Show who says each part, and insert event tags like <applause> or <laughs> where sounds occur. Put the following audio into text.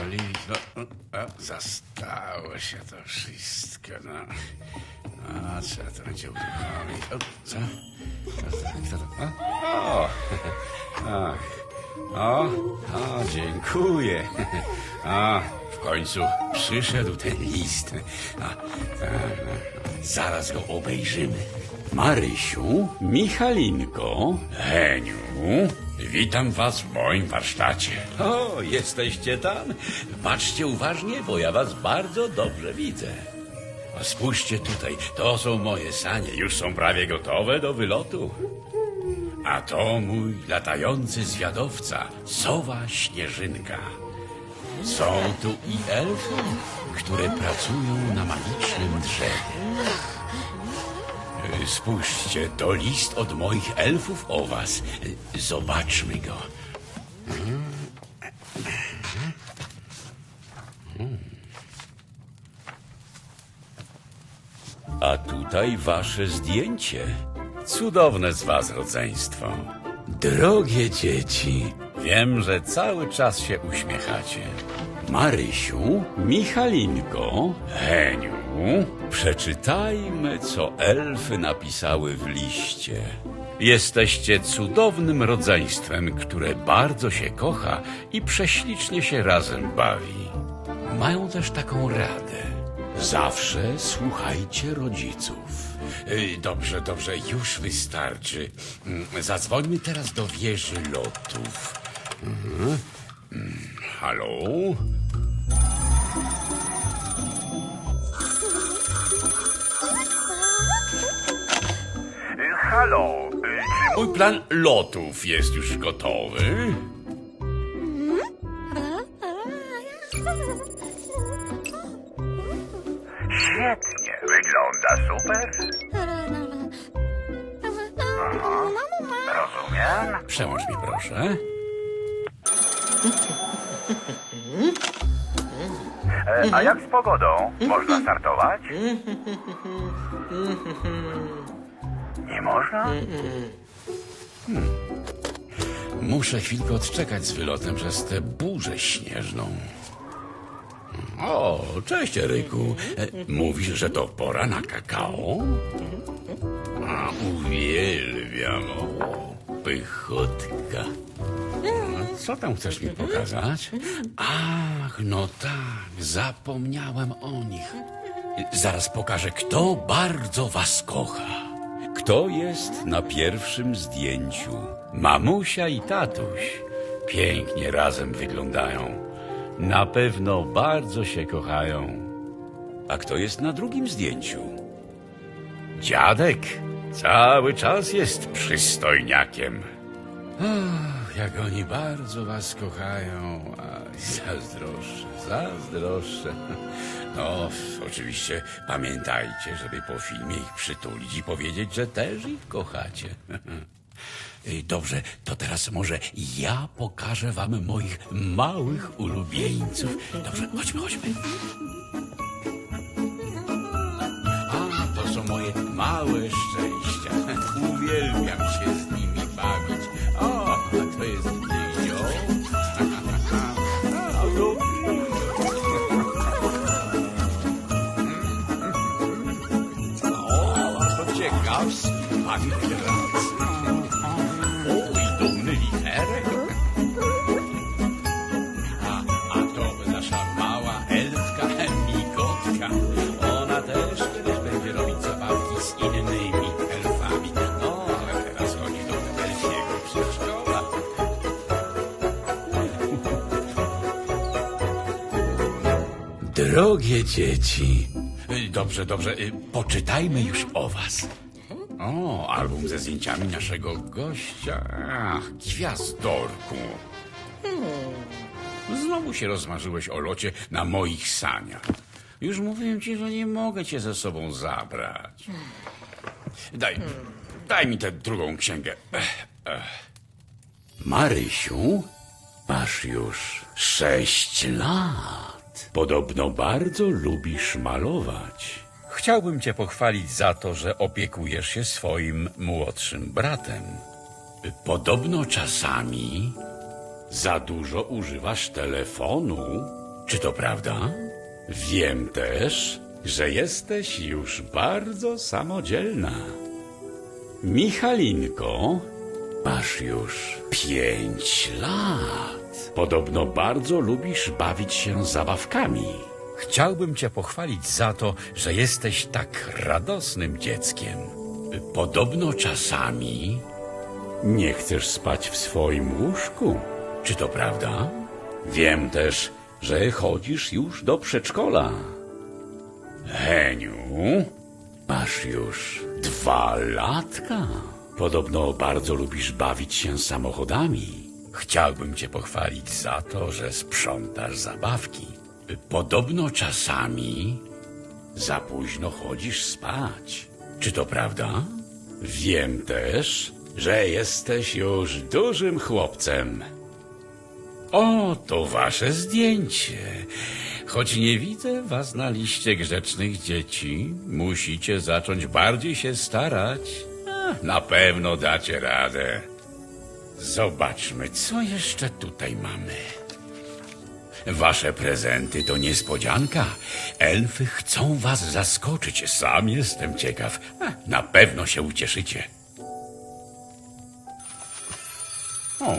Speaker 1: olić. No, no, a, zastało się to wszystko. No. A, trzeba to będzie uruchomić. O, co? Kto to? Kto to? A? O! <laughs> Ach. O, o, dziękuję. <laughs> A, w końcu przyszedł ten list. A, a, a, zaraz go obejrzymy. Marysiu, Michalinko, Heniu, witam was w moim warsztacie. O, jesteście tam? Patrzcie uważnie, bo ja was bardzo dobrze widzę. A spójrzcie tutaj, to są moje sanie, już są prawie gotowe do wylotu. A to mój latający zwiadowca, sowa Śnieżynka. Są tu i elfy, które pracują na magicznym drzewie. Spójrzcie, to list od moich elfów o was. Zobaczmy go. A tutaj wasze zdjęcie. Cudowne z was rodzeństwo. Drogie dzieci, wiem, że cały czas się uśmiechacie. Marysiu, Michalinko, Heniu, przeczytajmy, co elfy napisały w liście. Jesteście cudownym rodzeństwem, które bardzo się kocha i prześlicznie się razem bawi. Mają też taką radę. Zawsze słuchajcie rodziców. Y, Dobrze, dobrze, już wystarczy. Mm, Zadzwońmy teraz do wieży lotów. Mhm. Halo?
Speaker 2: Halo, y, czy
Speaker 1: Mój plan lotów jest już gotowy.
Speaker 2: świetnie wygląda super? Rozumiem.
Speaker 1: Przełącz mi proszę.
Speaker 2: E, a jak z pogodą? Można startować? Nie można?
Speaker 1: Muszę chwilkę odczekać z wylotem przez tę burzę śnieżną. O, cześć Eryku. E, Mówisz, że to pora na kakao? A, uwielbiam. O, pychotka. A Co tam chcesz mi pokazać? Ach, no tak, zapomniałem o nich. Zaraz pokażę, kto bardzo was kocha. Kto jest na pierwszym zdjęciu? Mamusia i tatuś. Pięknie razem wyglądają. Na pewno bardzo się kochają. A kto jest na drugim zdjęciu? Dziadek cały czas jest przystojniakiem. Ach, jak oni bardzo was kochają. Aj, zazdroszczę, zazdroszczę. No, oczywiście pamiętajcie, żeby po filmie ich przytulić i powiedzieć, że też ich kochacie. <laughs> Dobrze, to teraz może ja pokażę wam moich małych ulubieńców. Dobrze, chodźmy, chodźmy. A, to są moje małe szczęścia. A to ciekawski pan Grac. O, i dumny literek. A, a to nasza mała elfka Migotka. Ona też kiedyś będzie robić zabawki z innymi elfami. No, ale teraz chodzi do elfiego przedszkola. Drogie dzieci. Dobrze, dobrze, y, poczytajmy już o was. O, album ze zdjęciami naszego gościa. Ach, gwiazdorku. Znowu się rozmarzyłeś o locie na moich saniach. Już mówiłem ci, że nie mogę cię ze sobą zabrać. Daj, daj mi tę drugą księgę. Marysiu, masz już sześć lat. Podobno bardzo lubisz malować. Chciałbym cię pochwalić za to, że opiekujesz się swoim młodszym bratem. Podobno czasami za dużo używasz telefonu. Czy to prawda? Wiem też, że jesteś już bardzo samodzielna. Michalinko, masz już pięć lat. Podobno bardzo lubisz bawić się zabawkami. Chciałbym cię pochwalić za to, że jesteś tak radosnym dzieckiem. Podobno czasami nie chcesz spać w swoim łóżku. Czy to prawda? Wiem też, że chodzisz już do przedszkola. Heniu, masz już dwa latka. Podobno bardzo lubisz bawić się samochodami. Chciałbym cię pochwalić za to, że sprzątasz zabawki. Podobno czasami za późno chodzisz spać. Czy to prawda? Wiem też, że jesteś już dużym chłopcem. O, to wasze zdjęcie. Choć nie widzę was na liście grzecznych dzieci, musicie zacząć bardziej się starać. Na pewno dacie radę. Zobaczmy, co jeszcze tutaj mamy. Wasze prezenty to niespodzianka. Elfy chcą was zaskoczyć. Sam jestem ciekaw. A, na pewno się ucieszycie. O,